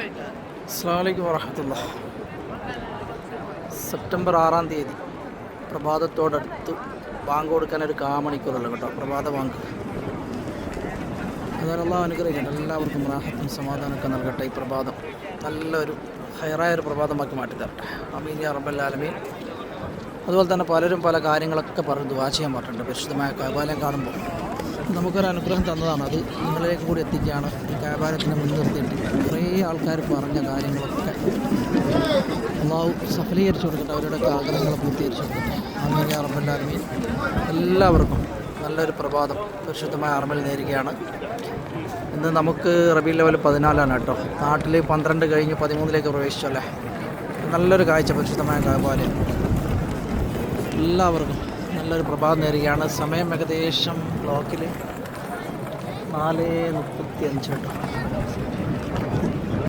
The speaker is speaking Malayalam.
അസ്സാമലൈക്കും വറഹത്തുള്ള സെപ്റ്റംബർ ആറാം തീയതി. പ്രഭാതത്തോടടുത്ത് ബാങ്ക് കൊടുക്കാൻ ഒരു കാമണിക്കൂറുള്ളൂ കേട്ടോ പ്രഭാത ബാങ്ക്. അതുപോലെ അനുഗ്രഹിക്കട്ടെ. എല്ലാവർക്കും റാഹത്തും സമാധാനമൊക്കെ നൽകട്ടെ ഈ പ്രഭാതം. നല്ലൊരു ഹയറായ ഒരു പ്രഭാതമാക്കി മാറ്റി തരട്ടെ. അമീൻ ആലമീൻ. അതുപോലെ തന്നെ പലരും പല കാര്യങ്ങളൊക്കെ പറഞ്ഞു ദുവാ ചെയ്യാൻ പറഞ്ഞിട്ടുണ്ട്. പരിശുദ്ധമായ കൈബാലയം കാണുമ്പോൾ. നമുക്കൊരു അനുഗ്രഹം തന്നതാണ്. അത് നിങ്ങളിലേക്ക് കൂടി എത്തിക്കുകയാണ്. ഈ വ്യാപാരത്തിനെ മുൻനിർത്തിയിട്ട് കുറേ ആൾക്കാർ പറഞ്ഞ കാര്യങ്ങളൊക്കെ അള്ളാഹു സഫലീകരിച്ചു കൊടുക്കട്ടെ. അവരുടെയൊക്കെ ആഗ്രഹങ്ങൾ പൂർത്തീകരിച്ചു കൊടുക്കട്ടെ. അമീൻ ആലമീൻ. എല്ലാവർക്കും നല്ലൊരു പ്രഭാതം പരിശുദ്ധമായ അറമൽ നേരുകയാണ്. ഇന്ന് നമുക്ക് റബി ലെവൽ പതിനാലാണ് കേട്ടോ. നാട്ടിൽ പന്ത്രണ്ട് കഴിഞ്ഞ് പതിമൂന്നിലേക്ക് പ്രവേശിച്ചല്ലേ? നല്ലൊരു കാഴ്ച പരിശുദ്ധമായ കാപാലയം എല്ലാവർക്കും നല്ലൊരു പ്രഭാതം നേരുകയാണ്. സമയം ഏകദേശം ബ്ലോക്കിൽ നാല് മുപ്പത്തി അഞ്ച് കേട്ടോ.